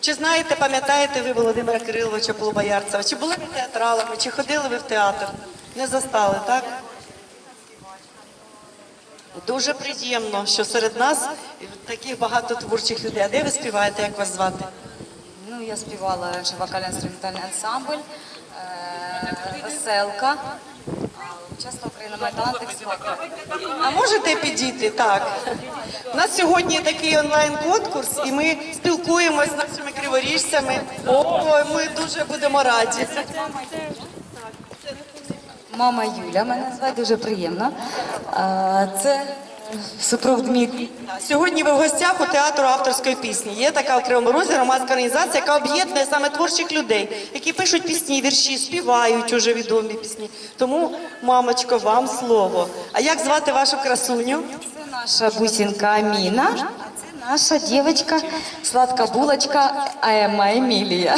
Чи знаєте, пам'ятаєте ви Володимира Кириловича Полубоярцева? Чи були ви театралами, чи ходили ви в театр? Не застали, так? Дуже приємно, що серед нас таких багато творчих людей. А де ви співаєте, як вас звати? Ну, я співала раніше вокально-інструментальний ансамбль, е, веселка, а, участвувала Україна має. А можете підійти? Так. У нас сьогодні такий онлайн-конкурс, і ми спілкуємося з нашими криворіжцями. О, ми дуже будемо раді. Мама Юля мене звати, дуже приємно. Це супруг Дмитрій. Сьогодні ви в гостях у театру авторської пісні. Є така у Кривому Розі громадська організація, яка об'єднує саме творчих людей, які пишуть пісні, вірші, співають уже відомі пісні. Тому, мамочко, вам слово. А як звати вашу красуню? Це наша бусинка Аміна, а це наша дівчинка, сладка булочка Ема Емілія.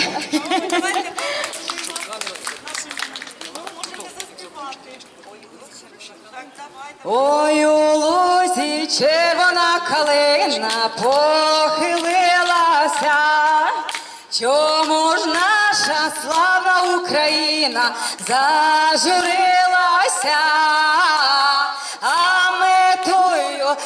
Ой, у червона калина похилилася. Чому ж наша славна Україна зажурилася? А метою тую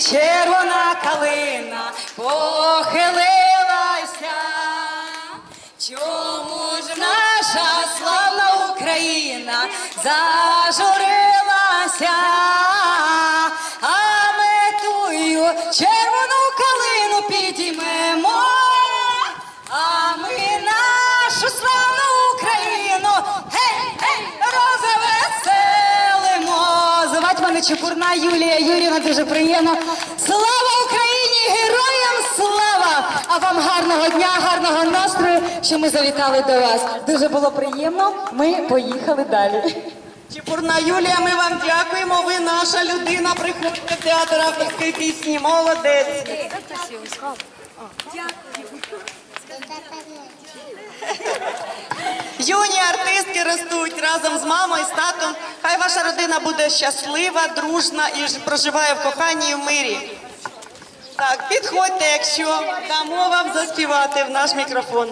червона калина похилилася. Чому ж наша славна Україна зажурилася? Чепурна Юлія Юрівна, дуже приємно. Слава Україні! Героям слава! А вам гарного дня, гарного настрою, що ми завітали до вас. Дуже було приємно. Ми поїхали далі. Чепурна Юлія, ми вам дякуємо. Ви наша людина. Приходьте в театр авторської пісні. Молодець. Юні артистки ростуть разом з мамою, з татом. Родина буде щаслива, дружна і проживає в коханні і в мирі. Так, підходьте, якщо дамо вам заспівати в наш мікрофон.